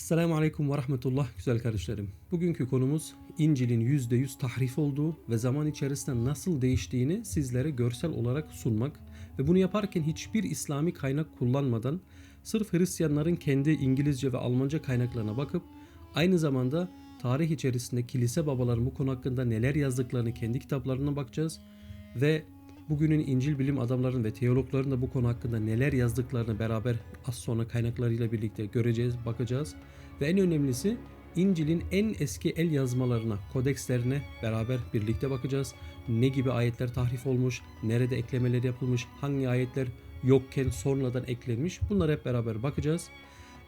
Esselamu Aleyküm ve Rahmetullah güzel kardeşlerim. Bugünkü konumuz İncil'in %100 tahrif olduğu ve zaman içerisinde nasıl değiştiğini sizlere görsel olarak sunmak ve bunu yaparken hiçbir İslami kaynak kullanmadan sırf Hristiyanların kendi İngilizce ve Almanca kaynaklarına bakıp aynı zamanda tarih içerisinde kilise babaların bu konu hakkında neler yazdıklarını kendi kitaplarına bakacağız ve bugünün İncil bilim adamlarının ve teologların da bu konu hakkında neler yazdıklarını beraber az sonra kaynaklarıyla birlikte göreceğiz, bakacağız. Ve en önemlisi İncil'in en eski el yazmalarına, kodekslerine beraber birlikte bakacağız. Ne gibi ayetler tahrif olmuş, nerede eklemeler yapılmış, hangi ayetler yokken sonradan eklenmiş bunlara hep beraber bakacağız.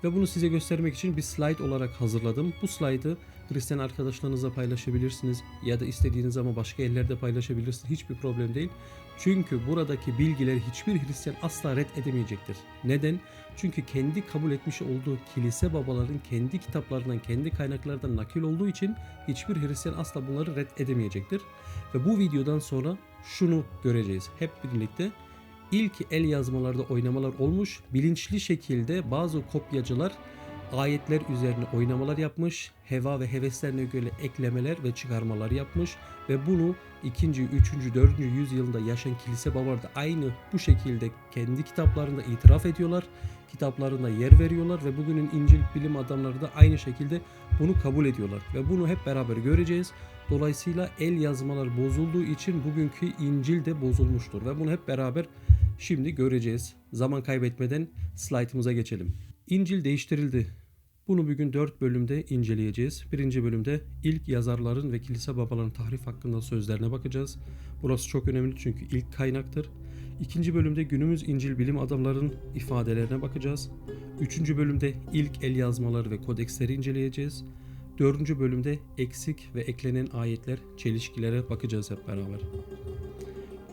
Ve bunu size göstermek için bir slide olarak hazırladım. Bu slaydı Hristiyan arkadaşlarınızla paylaşabilirsiniz ya da istediğiniz zaman başka yerlerde paylaşabilirsiniz. Hiçbir problem değil. Çünkü buradaki bilgileri hiçbir Hristiyan asla red edemeyecektir. Neden? Çünkü kendi kabul etmiş olduğu kilise babaların kendi kitaplarından, kendi kaynaklardan nakil olduğu için hiçbir Hristiyan asla bunları red edemeyecektir. Ve bu videodan sonra şunu göreceğiz hep birlikte. İlk el yazmalarda oynamalar olmuş. Bilinçli şekilde bazı kopyacılar ayetler üzerine oynamalar yapmış, heva ve heveslerine göre eklemeler ve çıkarmalar yapmış ve bunu 2. 3. 4. yüzyılda yaşayan kilise babalar da aynı bu şekilde kendi kitaplarında itiraf ediyorlar. Kitaplarında yer veriyorlar ve bugünün İncil bilim adamları da aynı şekilde bunu kabul ediyorlar ve bunu hep beraber göreceğiz. Dolayısıyla el yazmalar bozulduğu için bugünkü İncil de bozulmuştur ve bunu hep beraber şimdi göreceğiz. Zaman kaybetmeden slaytımıza geçelim. İncil değiştirildi. Bunu bugün 4 bölümde inceleyeceğiz. Birinci bölümde ilk yazarların ve kilise babaların tahrif hakkında sözlerine bakacağız. Burası çok önemli çünkü ilk kaynaktır. İkinci bölümde günümüz İncil bilim adamların ifadelerine bakacağız. Üçüncü bölümde ilk el yazmaları ve kodeksleri inceleyeceğiz. Dördüncü bölümde eksik ve eklenen ayetler, çelişkilere bakacağız hep beraber.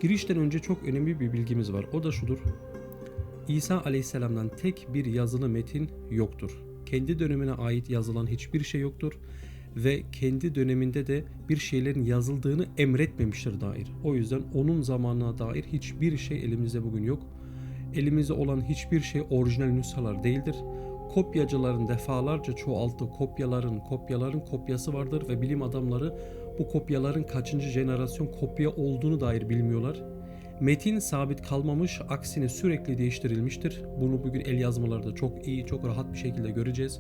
Girişten önce çok önemli bir bilgimiz var. O da şudur. İsa aleyhisselamdan tek bir yazılı metin yoktur. Kendi dönemine ait yazılan hiçbir şey yoktur ve kendi döneminde de bir şeylerin yazıldığını emretmemiştir dair. O yüzden onun zamanına dair hiçbir şey elimizde bugün yok. Elimizde olan hiçbir şey orijinal nüshalar değildir. Kopyacıların defalarca çoğalttığı kopyaların kopyaların kopyası vardır ve bilim adamları bu kopyaların kaçıncı jenerasyon kopya olduğunu dair bilmiyorlar. Metin sabit kalmamış, aksine sürekli değiştirilmiştir. Bunu bugün el yazmalarda çok iyi, çok rahat bir şekilde göreceğiz.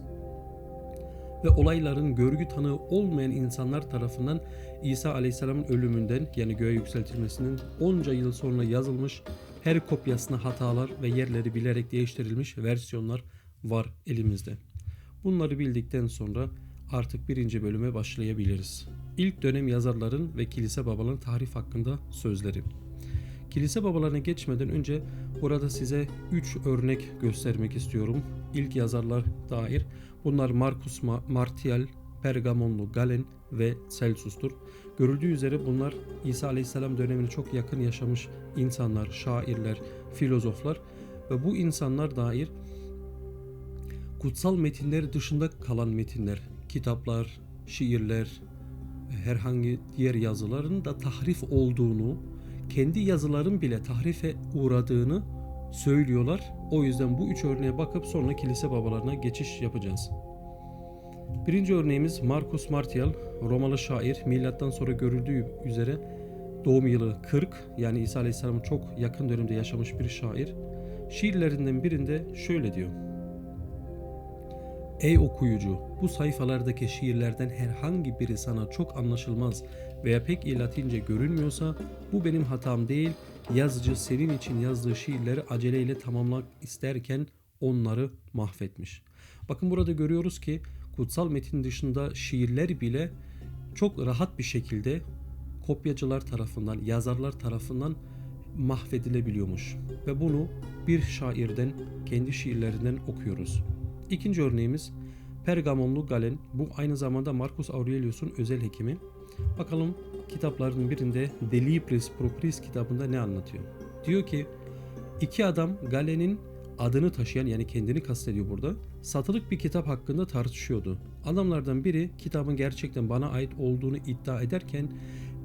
Ve olayların görgü tanığı olmayan insanlar tarafından İsa Aleyhisselam'ın ölümünden yani göğe yükseltilmesinden onca yıl sonra yazılmış her kopyasına hatalar ve yerleri bilerek değiştirilmiş versiyonlar var elimizde. Bunları bildikten sonra artık birinci bölüme başlayabiliriz. İlk dönem yazarların ve kilise babaların tarif hakkında sözleri. Kilise babalarına geçmeden önce burada size 3 örnek göstermek istiyorum. İlk yazarlar dair. Bunlar Marcus Martial, Pergamonlu Galen ve Celsus'tur. Görüldüğü üzere bunlar İsa Aleyhisselam dönemine çok yakın yaşamış insanlar, şairler, filozoflar ve bu insanlar dair kutsal metinler dışında kalan metinler, kitaplar, şiirler, herhangi diğer yazıların da tahrif olduğunu kendi yazıların bile tahrife uğradığını söylüyorlar. O yüzden bu üç örneğe bakıp sonra kilise babalarına geçiş yapacağız. Birinci örneğimiz Marcus Martial, Romalı şair, milattan sonra görüldüğü üzere doğum yılı 40 yani İsa Aleyhisselam'ın çok yakın dönemde yaşamış bir şair. Şiirlerinden birinde şöyle diyor. Ey okuyucu, bu sayfalardaki şiirlerden herhangi biri sana çok anlaşılmaz veya pek iyi Latince görünmüyorsa bu benim hatam değil. Yazıcı senin için yazdığı şiirleri aceleyle tamamlamak isterken onları mahvetmiş. Bakın burada görüyoruz ki kutsal metin dışında şiirler bile çok rahat bir şekilde kopyacılar tarafından, yazarlar tarafından mahvedilebiliyormuş. Ve bunu bir şairden, kendi şiirlerinden okuyoruz. İkinci örneğimiz Pergamonlu Galen. Bu aynı zamanda Marcus Aurelius'un özel hekimi. Bakalım kitaplarının birinde De Libris Propris kitabında ne anlatıyor? Diyor ki iki adam Galen'in adını taşıyan yani kendini kastediyor burada. Satılık bir kitap hakkında tartışıyordu. Adamlardan biri kitabın gerçekten bana ait olduğunu iddia ederken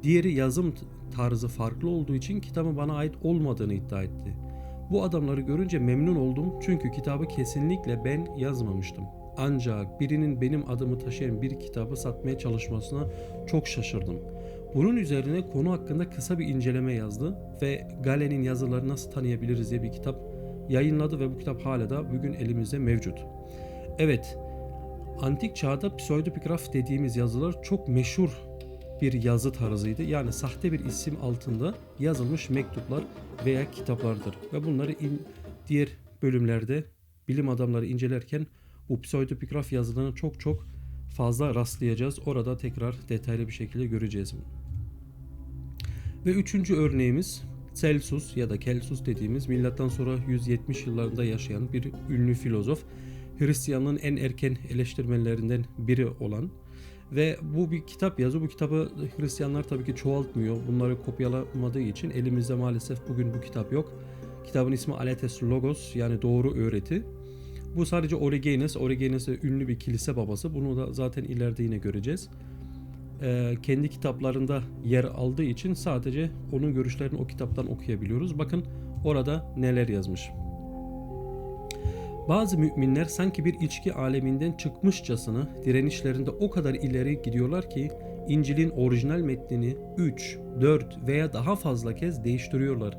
diğeri yazım tarzı farklı olduğu için kitabın bana ait olmadığını iddia etti. Bu adamları görünce memnun oldum çünkü kitabı kesinlikle ben yazmamıştım. Ancak birinin benim adımı taşıyan bir kitabı satmaya çalışmasına çok şaşırdım. Bunun üzerine konu hakkında kısa bir inceleme yazdı ve Galen'in yazıları nasıl tanıyabiliriz diye bir kitap yayınladı ve bu kitap hala da bugün elimizde mevcut. Evet, antik çağda pseudepigraf dediğimiz yazılar çok meşhur bir yazı tarzıydı. Yani sahte bir isim altında yazılmış mektuplar veya kitaplardır. Ve bunları in, diğer bölümlerde bilim adamları incelerken bu pseudepigraf yazılarına çok çok fazla rastlayacağız. Orada tekrar detaylı bir şekilde göreceğiz. Ve üçüncü örneğimiz Celsus ya da Kelsus dediğimiz milattan sonra 170 yıllarında yaşayan bir ünlü filozof. Hristiyanlığın en erken eleştirmenlerinden biri olan ve bu bir kitap yazı. Bu kitabı Hristiyanlar tabii ki çoğaltmıyor. Bunları kopyalamadığı için elimizde maalesef bugün bu kitap yok. Kitabın ismi Aletes Logos yani doğru öğreti. Bu sadece Origenes. Origenes ünlü bir kilise babası. Bunu da zaten ileride yine göreceğiz. Ee, kendi kitaplarında yer aldığı için sadece onun görüşlerini o kitaptan okuyabiliyoruz. Bakın orada neler yazmış. Bazı müminler sanki bir içki aleminden çıkmışçasına direnişlerinde o kadar ileri gidiyorlar ki İncil'in orijinal metnini 3, 4 veya daha fazla kez değiştiriyorlar.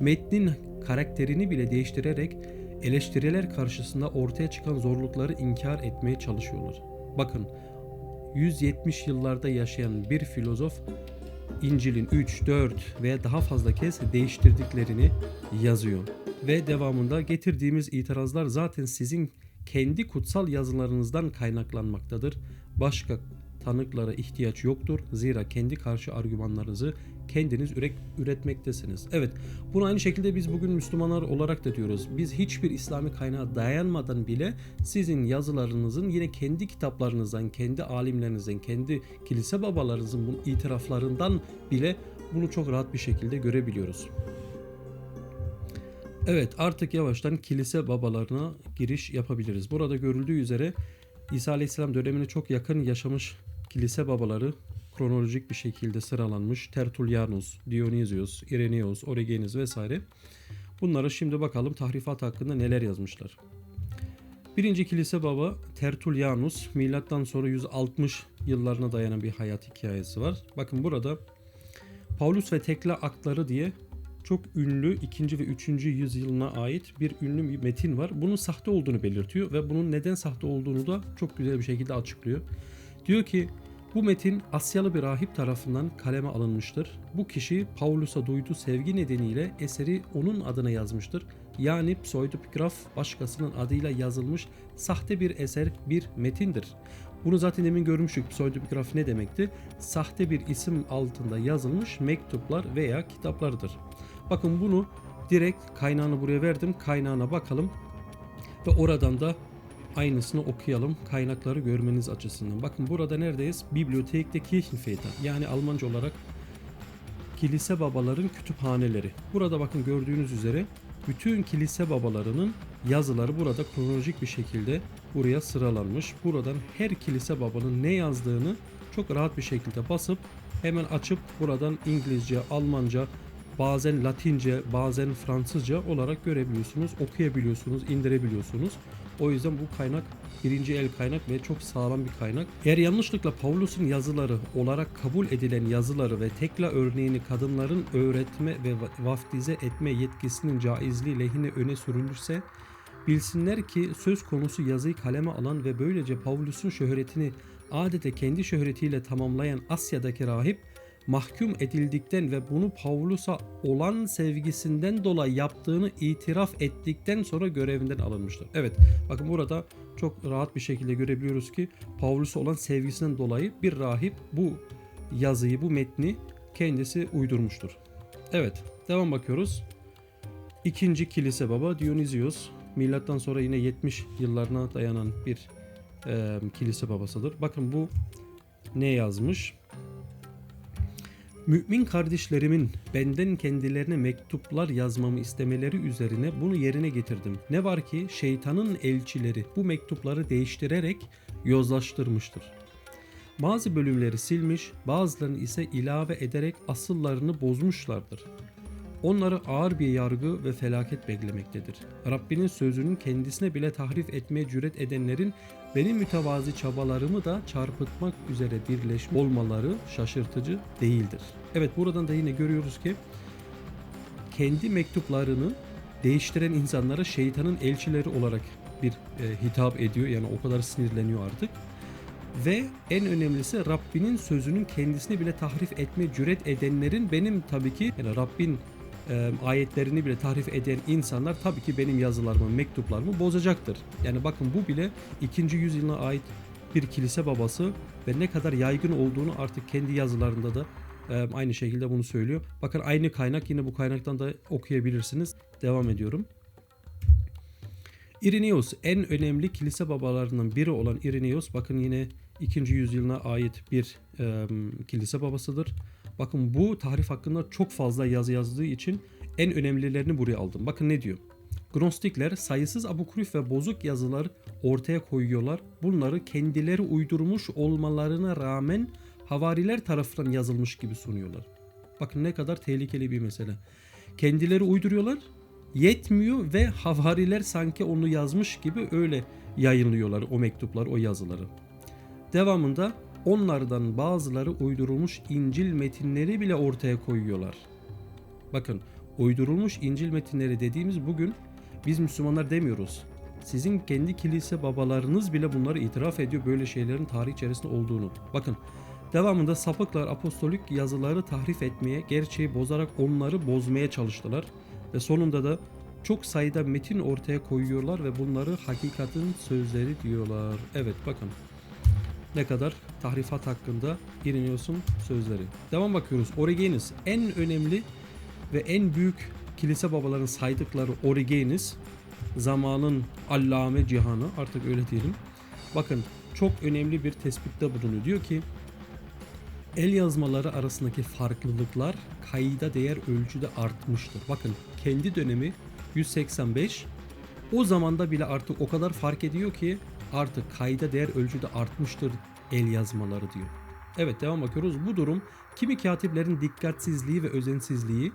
Metnin karakterini bile değiştirerek eleştiriler karşısında ortaya çıkan zorlukları inkar etmeye çalışıyorlar. Bakın 170 yıllarda yaşayan bir filozof İncil'in 3, 4 veya daha fazla kez değiştirdiklerini yazıyor. Ve devamında getirdiğimiz itirazlar zaten sizin kendi kutsal yazılarınızdan kaynaklanmaktadır. Başka tanıklara ihtiyaç yoktur. Zira kendi karşı argümanlarınızı kendiniz üretmektesiniz. Evet, bunu aynı şekilde biz bugün Müslümanlar olarak da diyoruz. Biz hiçbir İslami kaynağa dayanmadan bile sizin yazılarınızın yine kendi kitaplarınızdan, kendi alimlerinizden, kendi kilise babalarınızın bu itiraflarından bile bunu çok rahat bir şekilde görebiliyoruz. Evet artık yavaştan kilise babalarına giriş yapabiliriz. Burada görüldüğü üzere İsa Aleyhisselam dönemine çok yakın yaşamış kilise babaları kronolojik bir şekilde sıralanmış. Tertullianus, Dionysius, Irenaeus, Origenes vesaire. Bunlara şimdi bakalım tahrifat hakkında neler yazmışlar. Birinci kilise baba Tertullianus milattan sonra 160 yıllarına dayanan bir hayat hikayesi var. Bakın burada Paulus ve Tekla akları diye çok ünlü 2. ve 3. yüzyılına ait bir ünlü bir metin var. Bunun sahte olduğunu belirtiyor ve bunun neden sahte olduğunu da çok güzel bir şekilde açıklıyor. Diyor ki bu metin Asyalı bir rahip tarafından kaleme alınmıştır. Bu kişi Paulus'a duyduğu sevgi nedeniyle eseri onun adına yazmıştır. Yani pseudepigraf başkasının adıyla yazılmış sahte bir eser, bir metindir. Bunu zaten demin görmüştük. Pseudepigraf ne demekti? Sahte bir isim altında yazılmış mektuplar veya kitaplardır. Bakın bunu direkt kaynağını buraya verdim. Kaynağına bakalım. Ve oradan da aynısını okuyalım kaynakları görmeniz açısından. Bakın burada neredeyiz? Bibliotekte Kirchenväter yani Almanca olarak kilise babaların kütüphaneleri. Burada bakın gördüğünüz üzere bütün kilise babalarının yazıları burada kronolojik bir şekilde buraya sıralanmış. Buradan her kilise babanın ne yazdığını çok rahat bir şekilde basıp hemen açıp buradan İngilizce, Almanca, bazen Latince, bazen Fransızca olarak görebiliyorsunuz, okuyabiliyorsunuz, indirebiliyorsunuz. O yüzden bu kaynak birinci el kaynak ve çok sağlam bir kaynak. Eğer yanlışlıkla Paulus'un yazıları olarak kabul edilen yazıları ve tekla örneğini kadınların öğretme ve vaftize etme yetkisinin caizliği lehine öne sürülürse bilsinler ki söz konusu yazıyı kaleme alan ve böylece Paulus'un şöhretini adeta kendi şöhretiyle tamamlayan Asya'daki rahip mahkum edildikten ve bunu Paulus'a olan sevgisinden dolayı yaptığını itiraf ettikten sonra görevinden alınmıştır. Evet bakın burada çok rahat bir şekilde görebiliyoruz ki Paulus'a olan sevgisinden dolayı bir rahip bu yazıyı, bu metni kendisi uydurmuştur. Evet devam bakıyoruz. İkinci kilise baba Dionysius milattan sonra yine 70 yıllarına dayanan bir e, kilise babasıdır. Bakın bu ne yazmış? Mümin kardeşlerimin benden kendilerine mektuplar yazmamı istemeleri üzerine bunu yerine getirdim. Ne var ki şeytanın elçileri bu mektupları değiştirerek yozlaştırmıştır. Bazı bölümleri silmiş, bazılarını ise ilave ederek asıllarını bozmuşlardır. Onları ağır bir yargı ve felaket beklemektedir. Rabbinin sözünün kendisine bile tahrif etmeye cüret edenlerin benim mütevazi çabalarımı da çarpıtmak üzere birleşmiş olmaları şaşırtıcı değildir. Evet buradan da yine görüyoruz ki kendi mektuplarını değiştiren insanlara şeytanın elçileri olarak bir e, hitap ediyor. Yani o kadar sinirleniyor artık. Ve en önemlisi Rabbinin sözünün kendisini bile tahrif etme cüret edenlerin benim tabii ki yani Rabbin e, ayetlerini bile tahrif eden insanlar tabii ki benim yazılarımı, mektuplarımı bozacaktır. Yani bakın bu bile 2. yüzyılına ait bir kilise babası ve ne kadar yaygın olduğunu artık kendi yazılarında da e, aynı şekilde bunu söylüyor. Bakın aynı kaynak yine bu kaynaktan da okuyabilirsiniz. Devam ediyorum. Irenaeus en önemli kilise babalarından biri olan Irenaeus bakın yine 2. yüzyılına ait bir e, kilise babasıdır. Bakın bu tarif hakkında çok fazla yazı yazdığı için en önemlilerini buraya aldım. Bakın ne diyor? Gnostikler sayısız abukrif ve bozuk yazılar ortaya koyuyorlar. Bunları kendileri uydurmuş olmalarına rağmen havariler tarafından yazılmış gibi sunuyorlar. Bakın ne kadar tehlikeli bir mesele. Kendileri uyduruyorlar, yetmiyor ve havariler sanki onu yazmış gibi öyle yayınlıyorlar o mektuplar, o yazıları. Devamında onlardan bazıları uydurulmuş İncil metinleri bile ortaya koyuyorlar. Bakın uydurulmuş İncil metinleri dediğimiz bugün biz Müslümanlar demiyoruz. Sizin kendi kilise babalarınız bile bunları itiraf ediyor böyle şeylerin tarih içerisinde olduğunu. Bakın devamında sapıklar apostolik yazıları tahrif etmeye, gerçeği bozarak onları bozmaya çalıştılar. Ve sonunda da çok sayıda metin ortaya koyuyorlar ve bunları hakikatin sözleri diyorlar. Evet bakın ne kadar tahrifat hakkında Irenaeus'un sözleri. Devam bakıyoruz. Origenes en önemli ve en büyük kilise babaların saydıkları Origenes zamanın allame cihanı artık öyle diyelim. Bakın çok önemli bir tespitte bulunuyor. Diyor ki el yazmaları arasındaki farklılıklar kayda değer ölçüde artmıştır. Bakın kendi dönemi 185 o zamanda bile artık o kadar fark ediyor ki artık kayda değer ölçüde artmıştır el yazmaları diyor. Evet devam bakıyoruz. Bu durum kimi katiplerin dikkatsizliği ve özensizliği,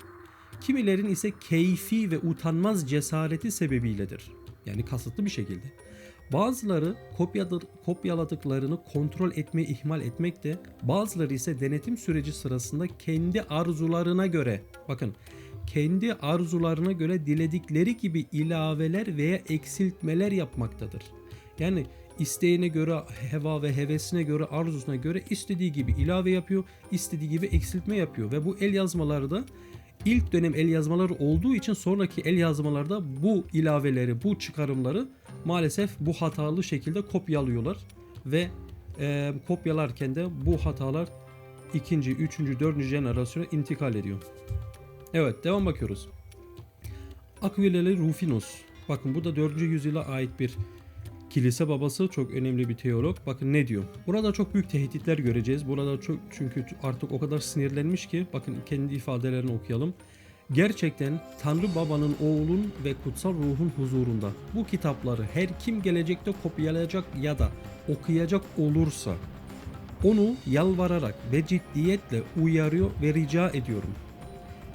kimilerin ise keyfi ve utanmaz cesareti sebebiyledir. Yani kasıtlı bir şekilde. Bazıları kopyaladıklarını kontrol etmeyi ihmal etmekte, bazıları ise denetim süreci sırasında kendi arzularına göre, bakın kendi arzularına göre diledikleri gibi ilaveler veya eksiltmeler yapmaktadır. Yani isteğine göre, heva ve hevesine göre, arzusuna göre istediği gibi ilave yapıyor, istediği gibi eksiltme yapıyor ve bu el yazmaları da ilk dönem el yazmaları olduğu için sonraki el yazmalarda bu ilaveleri, bu çıkarımları maalesef bu hatalı şekilde kopyalıyorlar ve e, kopyalarken de bu hatalar ikinci, üçüncü, dördüncü jenerasyona intikal ediyor. Evet devam bakıyoruz. Aquilele Rufinus. Bakın bu da 4. yüzyıla ait bir kilise babası çok önemli bir teolog. Bakın ne diyor. Burada çok büyük tehditler göreceğiz. Burada çok çünkü artık o kadar sinirlenmiş ki bakın kendi ifadelerini okuyalım. Gerçekten Tanrı Baba'nın oğlun ve kutsal ruhun huzurunda bu kitapları her kim gelecekte kopyalayacak ya da okuyacak olursa onu yalvararak ve ciddiyetle uyarıyor ve rica ediyorum.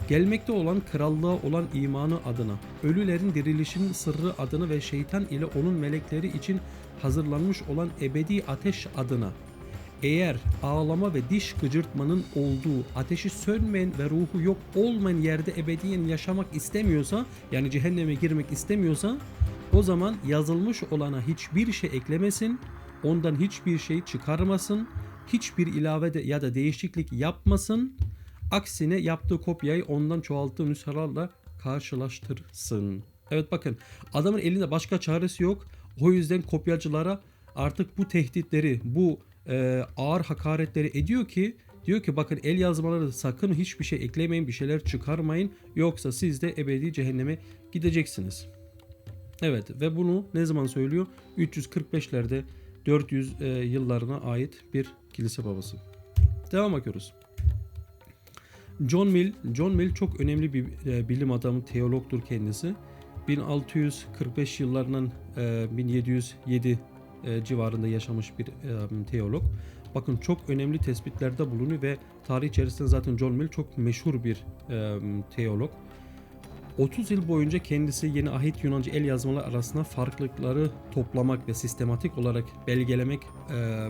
Gelmekte olan krallığa olan imanı adına, ölülerin dirilişinin sırrı adına ve şeytan ile onun melekleri için hazırlanmış olan ebedi ateş adına eğer ağlama ve diş gıcırtmanın olduğu, ateşi sönmeyen ve ruhu yok olmayan yerde ebediyen yaşamak istemiyorsa, yani cehenneme girmek istemiyorsa, o zaman yazılmış olana hiçbir şey eklemesin, ondan hiçbir şey çıkarmasın, hiçbir ilave de ya da değişiklik yapmasın. Aksine yaptığı kopyayı ondan çoğalttığı nüshalarla karşılaştırsın. Evet bakın adamın elinde başka çaresi yok. O yüzden kopyacılara artık bu tehditleri, bu e, ağır hakaretleri ediyor ki diyor ki bakın el yazmaları sakın hiçbir şey eklemeyin, bir şeyler çıkarmayın yoksa siz de ebedi cehenneme gideceksiniz. Evet ve bunu ne zaman söylüyor? 345'lerde 400 e, yıllarına ait bir kilise babası. Devam bakıyoruz. John Mill, John Mill çok önemli bir e, bilim adamı, teologtur kendisi. 1645 yıllarının e, 1707 e, civarında yaşamış bir e, teolog. Bakın çok önemli tespitlerde bulunuyor ve tarih içerisinde zaten John Mill çok meşhur bir e, teolog. 30 yıl boyunca kendisi yeni ahit Yunanca el yazmalar arasında farklılıkları toplamak ve sistematik olarak belgelemek e,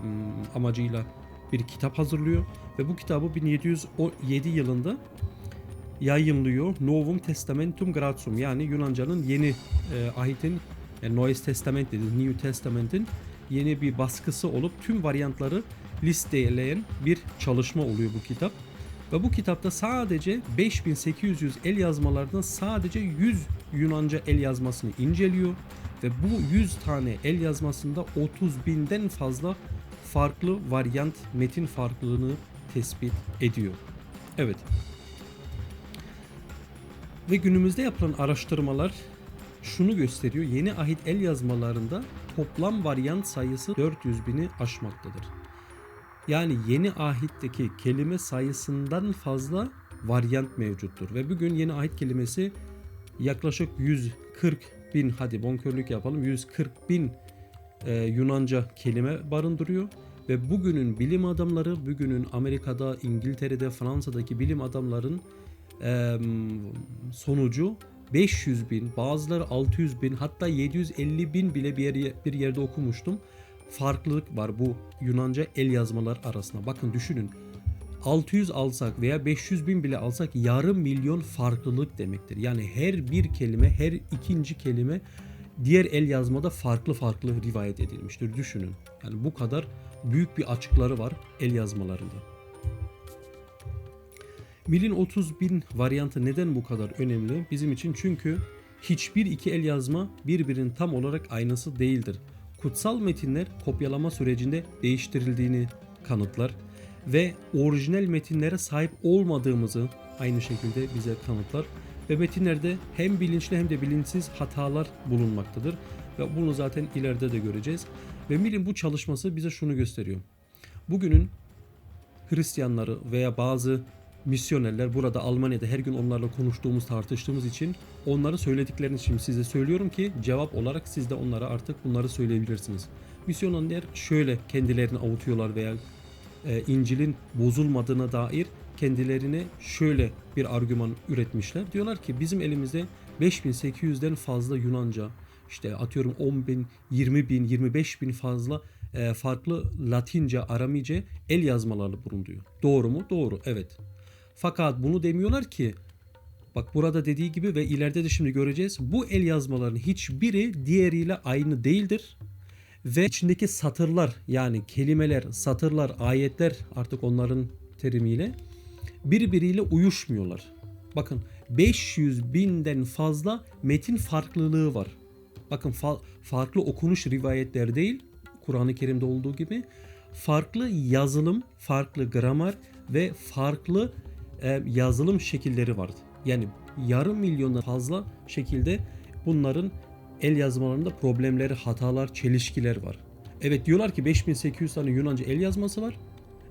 amacıyla bir kitap hazırlıyor ve bu kitabı 1707 yılında yayınlıyor Novum Testamentum Grazum yani Yunanca'nın yeni e, ahitin yani Neues Testament dedi New Testament'in yeni bir baskısı olup tüm varyantları listeleyen bir çalışma oluyor bu kitap. Ve bu kitapta sadece 5800 el yazmalardan sadece 100 Yunanca el yazmasını inceliyor. Ve bu 100 tane el yazmasında 30 binden fazla farklı varyant metin farklılığını tespit ediyor. Evet. Ve günümüzde yapılan araştırmalar şunu gösteriyor. Yeni ahit el yazmalarında toplam varyant sayısı 400 bini aşmaktadır. Yani yeni ahitteki kelime sayısından fazla varyant mevcuttur. Ve bugün yeni ahit kelimesi yaklaşık 140 bin hadi bonkörlük yapalım 140 bin e, Yunanca kelime barındırıyor. Ve bugünün bilim adamları, bugünün Amerika'da, İngiltere'de, Fransa'daki bilim adamların e, sonucu 500 bin, bazıları 600 bin hatta 750 bin bile bir, yer, bir yerde okumuştum. Farklılık var bu Yunanca el yazmalar arasında. Bakın düşünün 600 alsak veya 500 bin bile alsak yarım milyon farklılık demektir. Yani her bir kelime, her ikinci kelime diğer el yazmada farklı farklı rivayet edilmiştir. Düşünün. Yani bu kadar büyük bir açıkları var el yazmalarında. Milin 30 bin varyantı neden bu kadar önemli? Bizim için çünkü hiçbir iki el yazma birbirinin tam olarak aynısı değildir. Kutsal metinler kopyalama sürecinde değiştirildiğini kanıtlar ve orijinal metinlere sahip olmadığımızı aynı şekilde bize kanıtlar ve metinlerde hem bilinçli hem de bilinçsiz hatalar bulunmaktadır ve bunu zaten ileride de göreceğiz. Ve Mill'in bu çalışması bize şunu gösteriyor. Bugünün Hristiyanları veya bazı misyonerler burada Almanya'da her gün onlarla konuştuğumuz, tartıştığımız için onları söylediklerini şimdi size söylüyorum ki cevap olarak siz de onlara artık bunları söyleyebilirsiniz. Misyonerler şöyle kendilerini avutuyorlar veya e, İncil'in bozulmadığına dair kendilerine şöyle bir argüman üretmişler. Diyorlar ki bizim elimizde 5800'den fazla Yunanca, işte atıyorum 10 bin, 20 bin, 25 bin fazla e, farklı Latince, Aramice el yazmaları bulunuyor. Doğru mu? Doğru, evet. Fakat bunu demiyorlar ki bak burada dediği gibi ve ileride de şimdi göreceğiz. Bu el yazmaların hiçbiri diğeriyle aynı değildir. Ve içindeki satırlar yani kelimeler, satırlar, ayetler artık onların terimiyle birbiriyle uyuşmuyorlar. Bakın 500 binden fazla metin farklılığı var. Bakın fa- farklı okunuş rivayetler değil Kur'an-ı Kerim'de olduğu gibi farklı yazılım, farklı gramer ve farklı e, yazılım şekilleri vardı. Yani yarım milyondan fazla şekilde bunların el yazmalarında problemleri, hatalar, çelişkiler var. Evet diyorlar ki 5800 tane Yunanca el yazması var.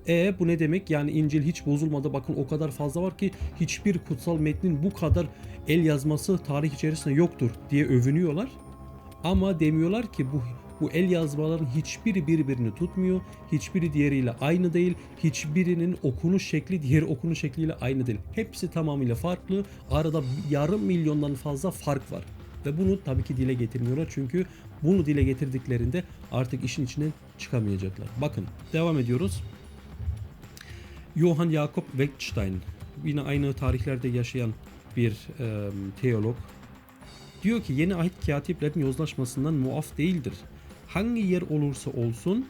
E bu ne demek? Yani İncil hiç bozulmadı. Bakın o kadar fazla var ki hiçbir kutsal metnin bu kadar el yazması tarih içerisinde yoktur diye övünüyorlar. Ama demiyorlar ki bu bu el yazmaların hiçbiri birbirini tutmuyor. Hiçbiri diğeriyle aynı değil. Hiçbirinin okunuş şekli diğer okunuş şekliyle aynı değil. Hepsi tamamıyla farklı. Arada yarım milyondan fazla fark var. Ve bunu tabii ki dile getirmiyorlar. Çünkü bunu dile getirdiklerinde artık işin içinden çıkamayacaklar. Bakın devam ediyoruz. Johann Jakob Wettstein yine aynı tarihlerde yaşayan bir e, teolog diyor ki yeni ahit katiplerin yozlaşmasından muaf değildir hangi yer olursa olsun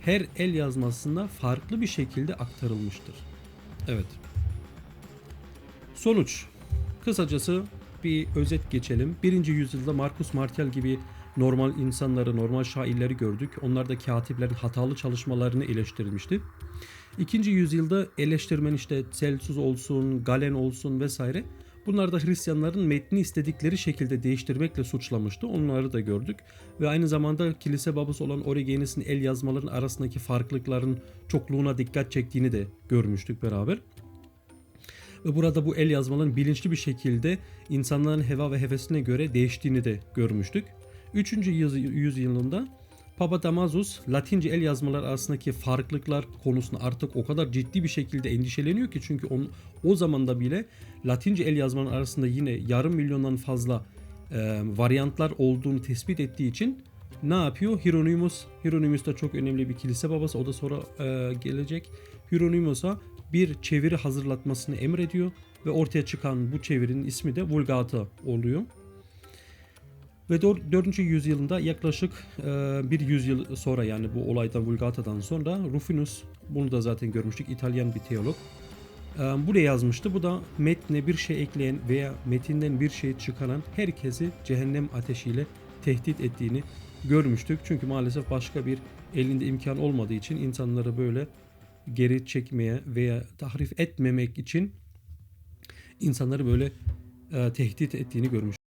her el yazmasında farklı bir şekilde aktarılmıştır. Evet. Sonuç. Kısacası bir özet geçelim. Birinci yüzyılda Marcus Martial gibi normal insanları, normal şairleri gördük. Onlar da katiplerin hatalı çalışmalarını eleştirilmişti. İkinci yüzyılda eleştirmen işte Celsus olsun, Galen olsun vesaire Bunlar da Hristiyanların metni istedikleri şekilde değiştirmekle suçlamıştı. Onları da gördük. Ve aynı zamanda kilise babası olan Origenes'in el yazmaların arasındaki farklılıkların çokluğuna dikkat çektiğini de görmüştük beraber. Ve burada bu el yazmaların bilinçli bir şekilde insanların heva ve hevesine göre değiştiğini de görmüştük. 3. yüzyılında Papa Damasus Latince el yazmalar arasındaki farklılıklar konusunda artık o kadar ciddi bir şekilde endişeleniyor ki çünkü on, o zamanda bile Latince el yazmalar arasında yine yarım milyondan fazla e, varyantlar olduğunu tespit ettiği için ne yapıyor? Hieronymus, Hieronymus da çok önemli bir kilise babası. O da sonra e, gelecek. Hieronymus'a bir çeviri hazırlatmasını emrediyor ve ortaya çıkan bu çevirinin ismi de Vulgata oluyor. Ve 4. yüzyılında yaklaşık e, bir yüzyıl sonra yani bu olaydan Vulgata'dan sonra Rufinus bunu da zaten görmüştük İtalyan bir teolog. E, buraya yazmıştı. Bu da metne bir şey ekleyen veya metinden bir şey çıkaran herkesi cehennem ateşiyle tehdit ettiğini görmüştük. Çünkü maalesef başka bir elinde imkan olmadığı için insanları böyle geri çekmeye veya tahrif etmemek için insanları böyle e, tehdit ettiğini görmüş.